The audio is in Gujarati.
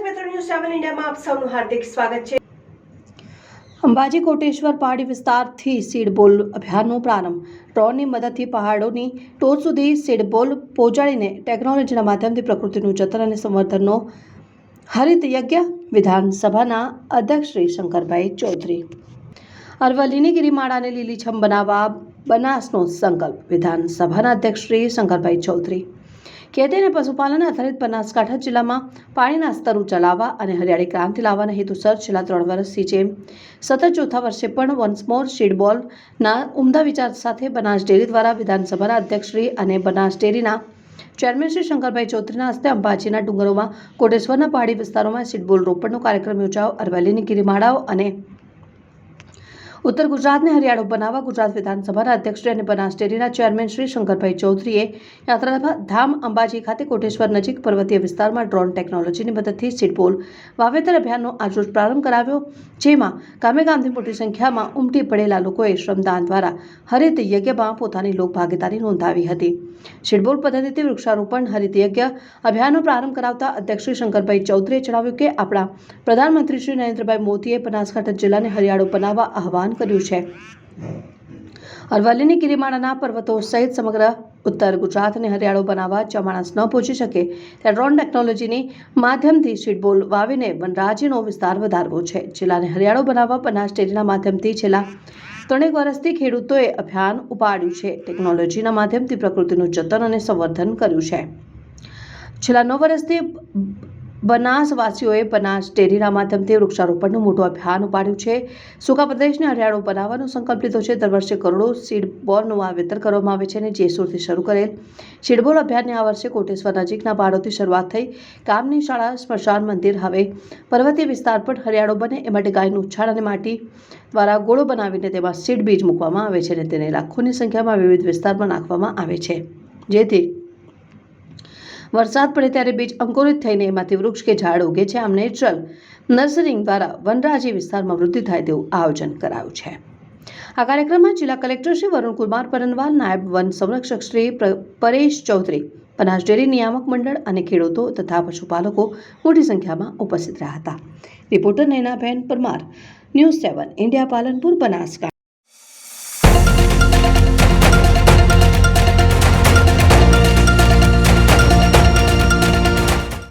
મીડિયામાં આપ સૌનું હાર્દિક સ્વાગત છે. અંબાજી કોટેશ્વર પહાડી વિસ્તારથી સીડબોલ અભિયાનનો પ્રારંભ. ડ્રોનની મદદથી પહાડોની ટોચ સુધી સીડબોલ પહોંચાડીને ટેકનોલોજીના માધ્યમથી પ્રકૃતિનું જતન અને સંવર્ધનનો હરિત યજ્ઞ વિધાનસભાના અધ્યક્ષ શ્રી શંકરભાઈ ચૌધરી. અરવલ્લીની ગિરિમાળાને લીલીછમ બનાવવા બનાસનો સંકલ્પ વિધાનસભાના અધ્યક્ષ શ્રી શંકરભાઈ ચૌધરી. ખેતી અને પશુપાલન આધારિત બનાસકાંઠા જિલ્લામાં પાણીના સ્તર ઊંચા અને હરિયાળી ક્રાંતિ લાવવાના હેતુસર છેલ્લા ત્રણ વર્ષથી છે. સતત ચોથા વર્ષે પણ વન્સમોર શીડબોલના ઉમદા વિચાર સાથે બનાસ ડેરી દ્વારા વિધાનસભાના અધ્યક્ષશ્રી અને બનાસ ડેરીના ચેરમેન શ્રી શંકરભાઈ ચૌધરીના હસ્તે અંબાજીના ડુંગરોમાં કોટેશ્વરના પહાડી વિસ્તારોમાં સીડબોલ રોપણનો કાર્યક્રમ યોજાયો. અરવલ્લીની ગિરિમાળાઓ અને ઉત્તર ગુજરાતને હરિયાળો બનાવવા ગુજરાત વિધાનસભાના અધ્યક્ષ અને બનાસ ડેરીના ચેરમેન શ્રી શંકરભાઈ ચૌધરીએ યાત્રાધામ અંબાજી ખાતે કોટેશ્વર નજીક પર્વતીય વિસ્તારમાં ડ્રોન ટેકનોલોજીની મદદથી સીડબોલ વાવેતર અભિયાનનો આજરોજ પ્રારંભ કરાવ્યો, જેમાં ગામે ગામથી મોટી સંખ્યામાં ઉમટી પડેલા લોકોએ શ્રમદાન દ્વારા હરિત યજ્ઞમાં પોતાની લોકભાગીદારી નોંધાવી હતી. સીડબોલ પદ્ધતિથી વૃક્ષારોપણ, હરિત યજ્ઞ અભિયાનનો પ્રારંભ કરાવતા અધ્યક્ષ શ્રી શંકરભાઈ ચૌધરીએ જણાવ્યું કે આપણા પ્રધાનમંત્રી શ્રી નરેન્દ્રભાઈ મોદીએ બનાસકાંઠા જિલ્લાને હરિયાળો બનાવવા આહવાન કર્યું છે. અરવલ્લીની ગિરિમાળાના પર્વતો સહિત સમગ્ર ઉત્તર ગુજરાતને હરિયાળો બનાવવા જ્યાં માણસ ન પહોંચી શકે ત્યાં ડ્રોન ટેકનોલોજીની માધ્યમથી સીડબોલ વાવીને વનરાજીનો વિસ્તાર વધારવો છે. જિલ્લાને હરિયાળો બનાવવા બનાસ ડેરીના માધ્યમથી છેલ્લા ત્રણેક વર્ષથી ખેડૂતોએ અભિયાન ઉપાડ્યું છે. ટેકનોલોજીના માધ્યમથી પ્રકૃતિનું જતન અને સંવર્ધન કર્યું છે. છેલ્લા નવ વર્ષથી બનાસવાસીઓએ બનાસ ડેરીના માધ્યમથી વૃક્ષારોપણનું મોટું અભિયાન ઉપાડ્યું છે. સૂકા પ્રદેશને હરિયાળો બનાવવાનો સંકલ્પ લીધો છે. દર વર્ષે કરોડો સીડ બોલનું વાવેતર કરવામાં આવે છે અને જેસુરથી શરૂ કરેલ સીડબોલ અભિયાનને આ વર્ષે કોટેશ્વર નજીકના પહાડોથી શરૂઆત થઈ. ગામની શાળા, સ્મશાન મંદિર હવે પર્વતીય વિસ્તાર પણ હરિયાળો બને એ માટે ગાયનું ઉછાળ અને માટી દ્વારા ગોળો બનાવીને તેમાં સીડ બીજ મૂકવામાં આવે છે અને તેને લાખોની સંખ્યામાં વિવિધ વિસ્તારમાં નાખવામાં આવે છે. જેથી વરસાદ પડે ત્યારે બીજ અંકુરિત થઈને એમાંથી વૃક્ષ કે ઝાડ ઉગે છે. આમ નેચરલ નર્સરિંગ દ્વારા વનરાજી વિસ્તારમાં વૃદ્ધિ થાય તેવું આયોજન કરાયું છે. આ કાર્યક્રમમાં જિલ્લા કલેક્ટર શ્રી વરુણ કુમાર પરનવાલ, નાયબ વન સંરક્ષક શ્રી પરેશ ચૌધરી, બનાસ ડેરી નિયામક મંડળ અને ખેડૂતો તથા પશુપાલકો મોટી સંખ્યામાં ઉપસ્થિત રહ્યા હતા. Reporter Nainaben Parmar, news seven, India Palanpur, Banaskantha.